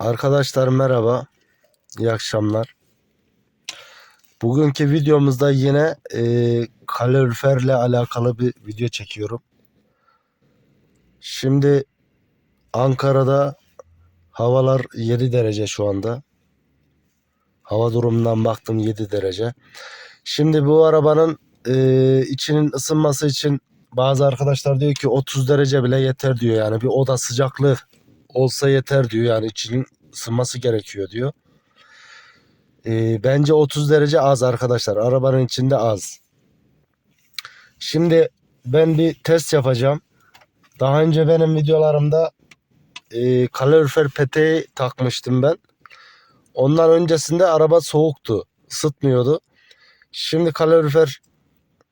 Arkadaşlar merhaba. İyi akşamlar. Bugünkü videomuzda yine e, kaloriferle alakalı bir video çekiyorum. Şimdi Ankara'da havalar 7 derece şu anda. Hava durumundan baktım 7 derece. Şimdi bu arabanın e, içinin ısınması için bazı arkadaşlar diyor ki 30 derece bile yeter diyor. Yani bir oda sıcaklığı olsa yeter diyor. Yani içinin ısınması gerekiyor diyor. Ee, bence 30 derece az arkadaşlar. Arabanın içinde az. Şimdi ben bir test yapacağım. Daha önce benim videolarımda e, kalorifer peteği takmıştım ben. Ondan öncesinde araba soğuktu. ısıtmıyordu. Şimdi kalorifer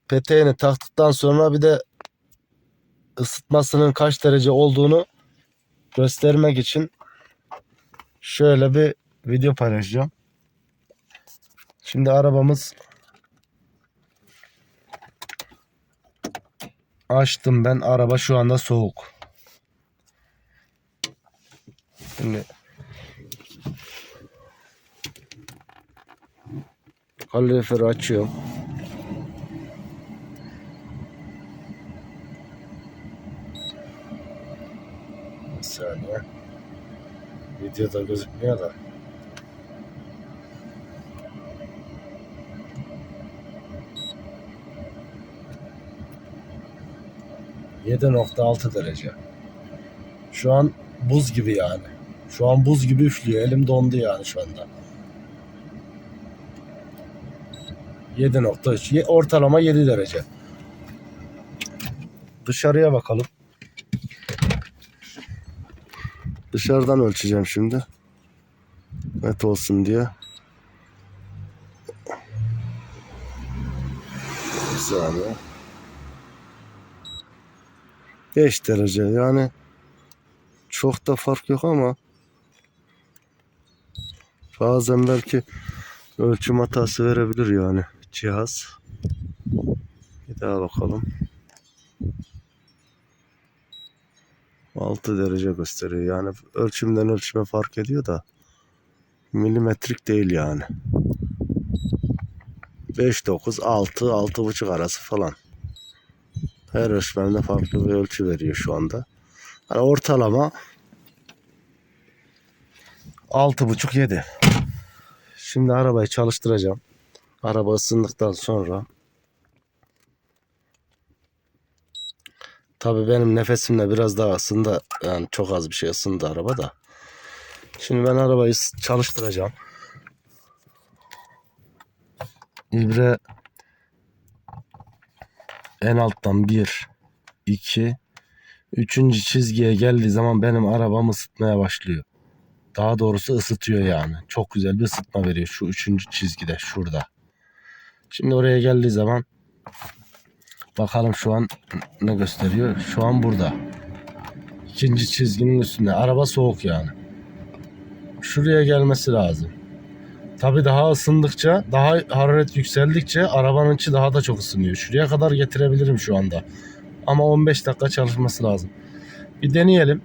peteğini taktıktan sonra bir de ısıtmasının kaç derece olduğunu göstermek için şöyle bir video paylaşacağım. Şimdi arabamız açtım ben. Araba şu anda soğuk. Şimdi kaloriferi açıyorum. Bir saniye. Videoda gözükmüyor da. Yedi nokta altı derece. Şu an buz gibi yani. Şu an buz gibi üflüyor. Elim dondu yani şu anda. 7.3. Ye- Ortalama 7 derece. Dışarıya bakalım. Dışarıdan ölçeceğim şimdi. Net olsun diye. Bir saniye. 5 derece yani çok da fark yok ama bazen belki ölçüm hatası verebilir yani cihaz. Bir daha bakalım. 6 derece gösteriyor. Yani ölçümden ölçüme fark ediyor da milimetrik değil yani. 5 9 6 6,5 arası falan. Her ölçmemde farklı bir ölçü veriyor şu anda. Yani ortalama 6,5 7. Şimdi arabayı çalıştıracağım. Araba ısındıktan sonra Tabii benim nefesimle biraz daha ısındı. Yani çok az bir şey ısındı araba da. Şimdi ben arabayı çalıştıracağım. İbre en alttan 1 2 üçüncü çizgiye geldiği zaman benim arabam ısıtmaya başlıyor. Daha doğrusu ısıtıyor yani. Çok güzel bir ısıtma veriyor şu üçüncü çizgide şurada. Şimdi oraya geldiği zaman bakalım şu an ne gösteriyor? Şu an burada. İkinci çizginin üstünde. Araba soğuk yani. Şuraya gelmesi lazım. Tabi daha ısındıkça, daha hararet yükseldikçe arabanın içi daha da çok ısınıyor. Şuraya kadar getirebilirim şu anda. Ama 15 dakika çalışması lazım. Bir deneyelim.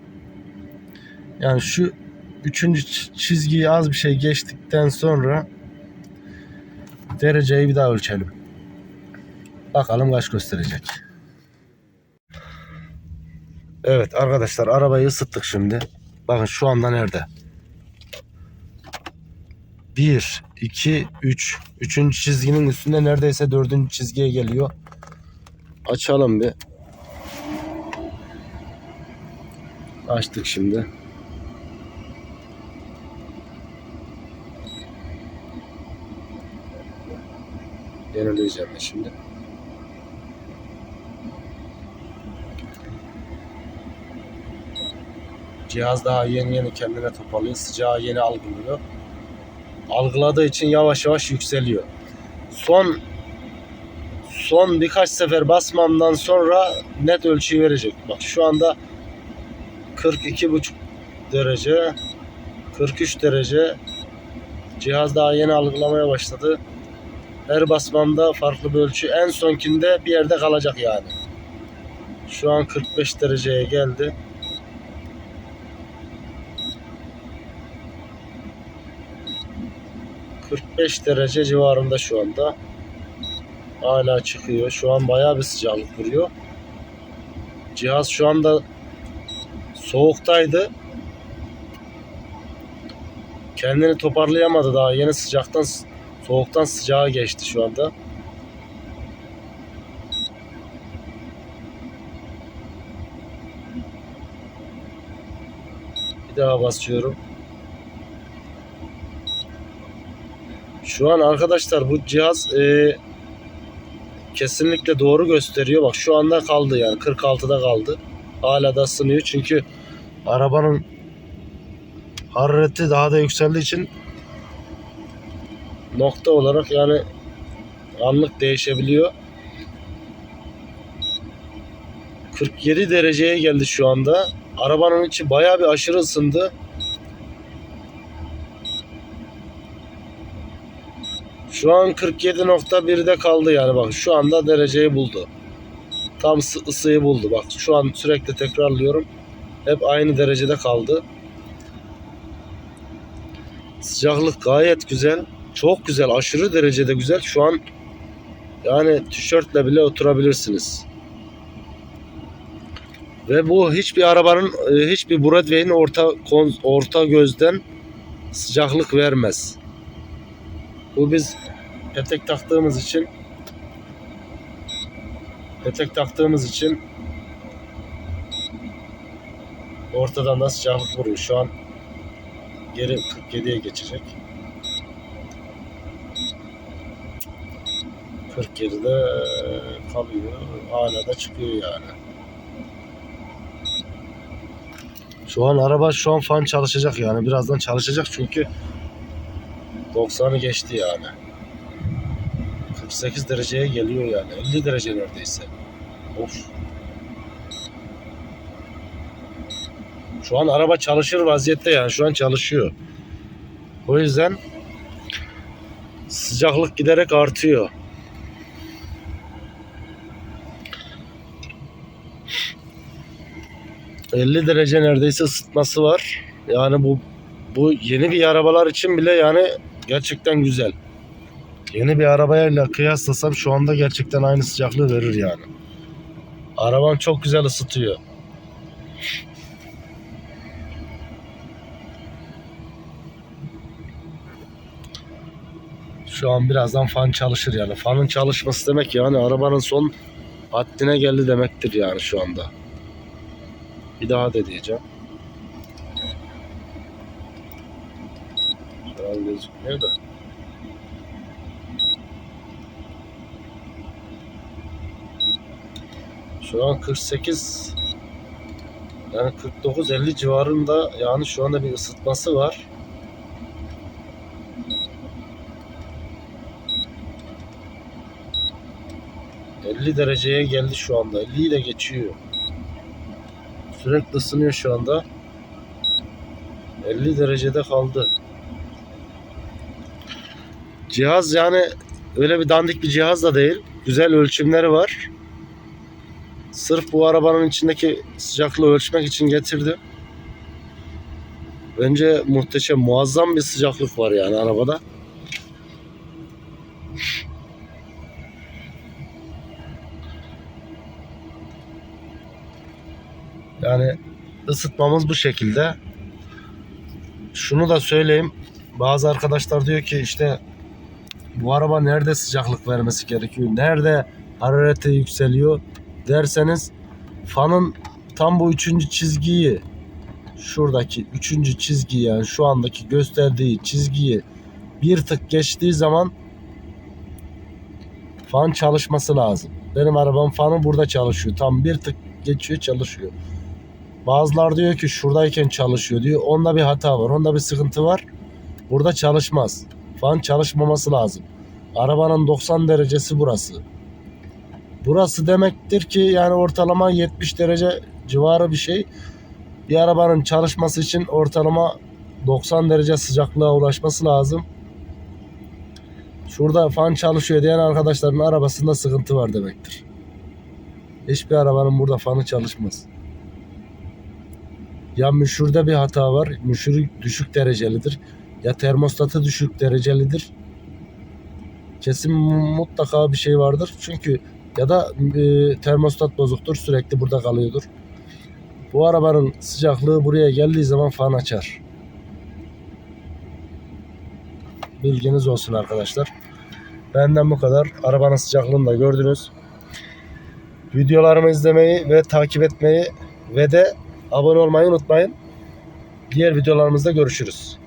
Yani şu üçüncü çizgiyi az bir şey geçtikten sonra dereceyi bir daha ölçelim. Bakalım kaç gösterecek. Evet arkadaşlar arabayı ısıttık şimdi. Bakın şu anda nerede? 1, 2, 3. Üçüncü çizginin üstünde neredeyse dördüncü çizgiye geliyor. Açalım bir. Açtık şimdi. Yenileyeceğim şimdi. Cihaz daha yeni yeni kendine toparlıyor. Sıcağı yeni algılıyor. Algıladığı için yavaş yavaş yükseliyor. Son son birkaç sefer basmamdan sonra net ölçüyü verecek. Bak şu anda 42,5 derece 43 derece cihaz daha yeni algılamaya başladı. Her basmamda farklı bir ölçü. En sonkinde bir yerde kalacak yani. Şu an 45 dereceye geldi. 45 derece civarında şu anda. Hala çıkıyor. Şu an bayağı bir sıcaklık vuruyor. Cihaz şu anda soğuktaydı. Kendini toparlayamadı daha. Yeni sıcaktan soğuktan sıcağa geçti şu anda. Bir daha basıyorum. Şu an arkadaşlar bu cihaz e, kesinlikle doğru gösteriyor. Bak şu anda kaldı yani 46'da kaldı. Hala da ısınıyor çünkü arabanın harareti daha da yükseldiği için nokta olarak yani anlık değişebiliyor. 47 dereceye geldi şu anda. Arabanın içi bayağı bir aşırı ısındı. Şu an 47.1'de kaldı yani bak şu anda dereceyi buldu. Tam ısı- ısıyı buldu bak şu an sürekli tekrarlıyorum. Hep aynı derecede kaldı. Sıcaklık gayet güzel. Çok güzel aşırı derecede güzel. Şu an yani tişörtle bile oturabilirsiniz. Ve bu hiçbir arabanın e, hiçbir Broadway'in orta orta gözden sıcaklık vermez. Bu biz petek taktığımız için petek taktığımız için ortadan da sıcaklık vuruyor. Şu an geri 47'ye geçecek. 47'de kalıyor. Hala da çıkıyor yani. Şu an araba şu an fan çalışacak yani. Birazdan çalışacak çünkü 90'ı geçti yani. 48 dereceye geliyor yani. 50 derece neredeyse. Of. Şu an araba çalışır vaziyette yani. Şu an çalışıyor. O yüzden sıcaklık giderek artıyor. ...50 derece neredeyse ısıtması var. Yani bu bu yeni bir arabalar için bile yani gerçekten güzel. Yeni bir arabayla kıyaslasam şu anda gerçekten aynı sıcaklığı verir yani. Arabam çok güzel ısıtıyor. Şu an birazdan fan çalışır yani. Fanın çalışması demek yani arabanın son haddine geldi demektir yani şu anda. Bir daha da diyeceğim. Şu an gözükmüyor da. Şu an 48 yani 49-50 civarında yani şu anda bir ısıtması var. ...50 dereceye geldi şu anda. 50'yi de geçiyor. Sürekli ısınıyor şu anda. 50 derecede kaldı. Cihaz yani öyle bir dandik bir cihaz da değil. Güzel ölçümleri var. Sırf bu arabanın içindeki sıcaklığı ölçmek için getirdim. Bence muhteşem, muazzam bir sıcaklık var yani arabada. Yani ısıtmamız bu şekilde. Şunu da söyleyeyim. Bazı arkadaşlar diyor ki işte bu araba nerede sıcaklık vermesi gerekiyor? Nerede harareti yükseliyor? derseniz fanın tam bu üçüncü çizgiyi şuradaki üçüncü çizgi yani şu andaki gösterdiği çizgiyi bir tık geçtiği zaman fan çalışması lazım. Benim arabam fanı burada çalışıyor. Tam bir tık geçiyor çalışıyor. Bazılar diyor ki şuradayken çalışıyor diyor. Onda bir hata var. Onda bir sıkıntı var. Burada çalışmaz. Fan çalışmaması lazım. Arabanın 90 derecesi burası. Burası demektir ki yani ortalama 70 derece civarı bir şey. Bir arabanın çalışması için ortalama 90 derece sıcaklığa ulaşması lazım. Şurada fan çalışıyor diyen arkadaşların arabasında sıkıntı var demektir. Hiçbir arabanın burada fanı çalışmaz. Ya müşürde bir hata var. Müşürü düşük derecelidir. Ya termostatı düşük derecelidir. Kesin mutlaka bir şey vardır. Çünkü ya da e, termostat bozuktur sürekli burada kalıyordur. Bu arabanın sıcaklığı buraya geldiği zaman fan açar. Bilginiz olsun arkadaşlar. Benden bu kadar. Arabanın sıcaklığını da gördünüz. Videolarımı izlemeyi ve takip etmeyi ve de abone olmayı unutmayın. Diğer videolarımızda görüşürüz.